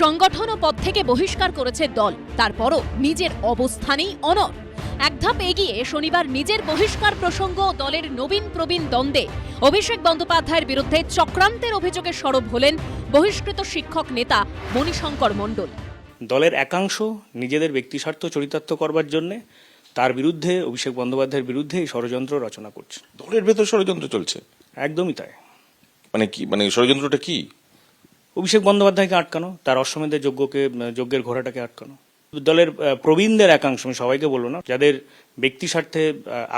সংগঠন ও পদ থেকে বহিষ্কার করেছে দল। তারপরও নিজের অবস্থানেই অনর এক ধাপ এগিয়ে শনিবার নিজের বহিষ্কার প্রসঙ্গ দলের নবীন প্রবীণ দ্বন্দ্বে অভিষেক বন্দ্যোপাধ্যায়ের বিরুদ্ধে চক্রান্তের অভিযোগে সরব হলেন বহিষ্কৃত শিক্ষক নেতা মণিশঙ্কর মণ্ডল। দলের একাংশ নিজেদের ব্যক্তিস্বার্থ চরিতার্থ করবার জন্যে তার বিরুদ্ধে অভিষেক বন্দ্যোপাধ্যায়ের বিরুদ্ধে এই ষড়যন্ত্র রচনা করছে। দলের ভেতর ষড়যন্ত্র চলছে? একদমই তাই। মানে কি? মানে ষড়যন্ত্রটা কি? অভিষেক বন্দ্যোপাধ্যায়কে আটকানো, তার অশ্বমেধের যজ্ঞকে যজ্ঞের ঘোড়াটাকে আটকানো। দলের প্রবীণদের একাংশ, আমি সবাইকে বলব না, যাদের ব্যক্তি স্বার্থে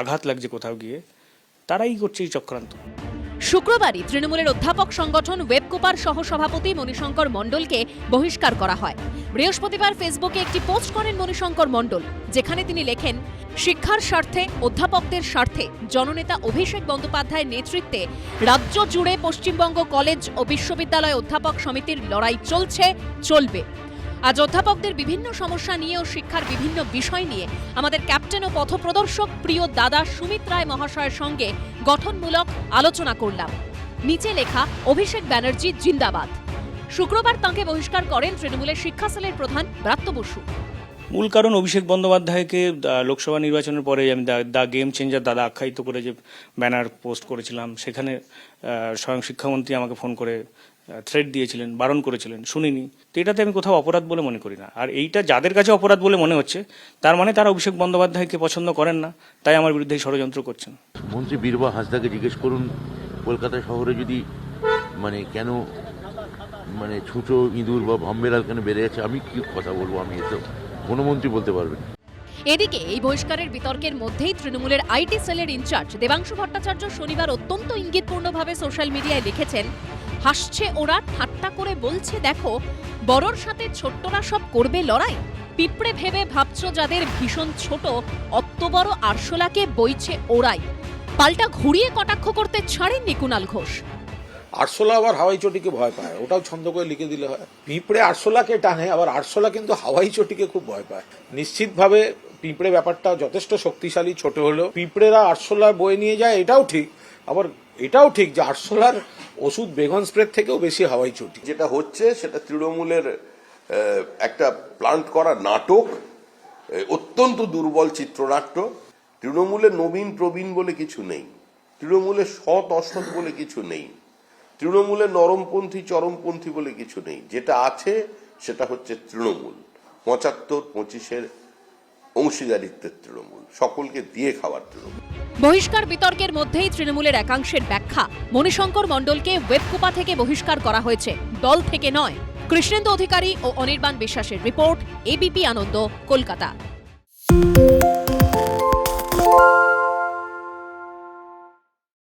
আঘাত লাগছে কোথাও গিয়ে, তারাই করছে এই চক্রান্ত। শুক্রবারই তৃণমূলের অধ্যাপক সংগঠন ওয়েবকোপার সহসভাপতি মণিশঙ্কর মণ্ডলকে বহিষ্কার করা হয়। বৃহস্পতিবার ফেসবুকে একটি পোস্ট করেন মণিশঙ্কর মণ্ডল, যেখানে তিনি লেখেন, শিক্ষার স্বার্থে, অধ্যাপকদের স্বার্থে জননেতা অভিষেক বন্দ্যোপাধ্যায়ের নেতৃত্বে রাজ্য জুড়ে পশ্চিমবঙ্গ কলেজ ও বিশ্ববিদ্যালয় অধ্যাপক সমিতির লড়াই চলছে, চলবে। আজ অধ্যাপকদের বিভিন্ন সমস্যা নিয়ে ও শিক্ষার বিভিন্ন বিষয় নিয়ে আমাদের ক্যাপ্টেন ও পথপ্রদর্শক প্রিয় দাদা সুমিত রায় মহাশয়ের সঙ্গে গঠনমূলক আলোচনা করলাম। নিচে লেখা, অভিষেক ব্যানার্জি, জিন্দাবাদ। শুক্রবার তাঁকে বহিষ্কার করেন তৃণমূলের শিক্ষা সেলের প্রধান ব্রাত্য বসু। মূল কারণ অভিষেক বন্দ্যোপাধ্যায়কে লোকসভা নির্বাচনের পরে আমি দ্য গেম চেঞ্জার দাদা আখ্যায়িত করে যে ব্যানার পোস্ট করেছিলাম, সেখানে স্বয়ং শিক্ষামন্ত্রী আমাকে ফোন করে থ্রেড দিয়েছিলেন বারণ করেছিলেন শুনিনি। তো এটাতে আমি কোথাও অপরাধ বলে মনে করি না। আর এইটা যাদের কাছে অপরাধ বলে মনে হচ্ছে তার মানে তারা অভিষেক বন্দ্যোপাধ্যায়কে পছন্দ করেন না তাই আমার বিরুদ্ধে ষড়যন্ত্র করছেন। মন্ত্রী বীরবা হাঁসদাকে জিজ্ঞেস করুন কলকাতা শহরে যদি মানে কেন মানে ছুটো ইঁদুর বা ভম্বেলাল কেন বেড়ে যাচ্ছে আমি কি কথা বলব? আমি এতো কোনো মন্ত্রী বলতে পারবেন এদিকে এই বহিষ্কারের বিতর্কের মধ্যেই তৃণমূলের আইটি সেলের ইনচার্জ দেবাংশু ভট্টাচার্য শনিবার অত্যন্ত ইঙ্গিতপূর্ণভাবে সোশ্যাল মিডিয়ায় লিখেছেন হাসছে ওরা, ঠাট্টা করে বলছে, দেখো, বড়র সাথে ছোট্টরা সব করবে লড়াই? পিঁপড়ে ভেবে ভাবছ যাদের ভীষণ ছোট অত বড় আরশোলাকে বইছে ওরাই। পাল্টা ঘুরিয়ে কটাক্ষ করতে ছাড়েননি কুণাল ঘোষ। আরশোলা আবার হাওয়াই চটিকে ভয় পায়, ওটাও ছন্দ করে লিখে দিলে হয়। পিঁপড়ে আরশোলাকে টানে, আবার আরশোলা কিন্তু হাওয়াই চটিকে খুব ভয় পায়। নিশ্চিতভাবে পিঁপড়ে ব্যাপারটা যথেষ্ট শক্তিশালী ছোট হলেও পিঁপড়েরা আরশোলা বয়ে নিয়ে যায়, এটাও ঠিক। আবার এটাও ঠিক যে আরশোলার ওষুধ বেগন স্প্রে থেকেও বেশি হাওয়াই চটি। যেটা হচ্ছে, সেটা তৃণমূলের একটা প্লান্ট করা নাটক অত্যন্ত দুর্বল চিত্রনাট্য। তৃণমূলে নবীন প্রবীণ বলে কিছু নেই। তৃণমূলে সৎ অসৎ বলে কিছু নেই। তৃণমূলের নরমপন্থী, চরমপন্থী বলে কিছু নেই। যেটা আছে, সেটা হচ্ছে তৃণমূল। পঁচাত্তর, পঁচিশের অংশীদারিত্বের তৃণমূল, সকলকে দিয়ে খাওয়ার তৃণমূল। বহিষ্কার বিতর্কের মধ্যেই তৃণমূলের একাংশের ব্যাখ্যা। মণিশঙ্কর মণ্ডলকে ওয়েবকোপা থেকে বহিষ্কার করা হয়েছে, দল থেকে নয়। কৃষ্ণেন্দু অধিকারী ও অনির্বাণ বিশ্বাসের রিপোর্ট এবিপি আনন্দ, কলকাতা।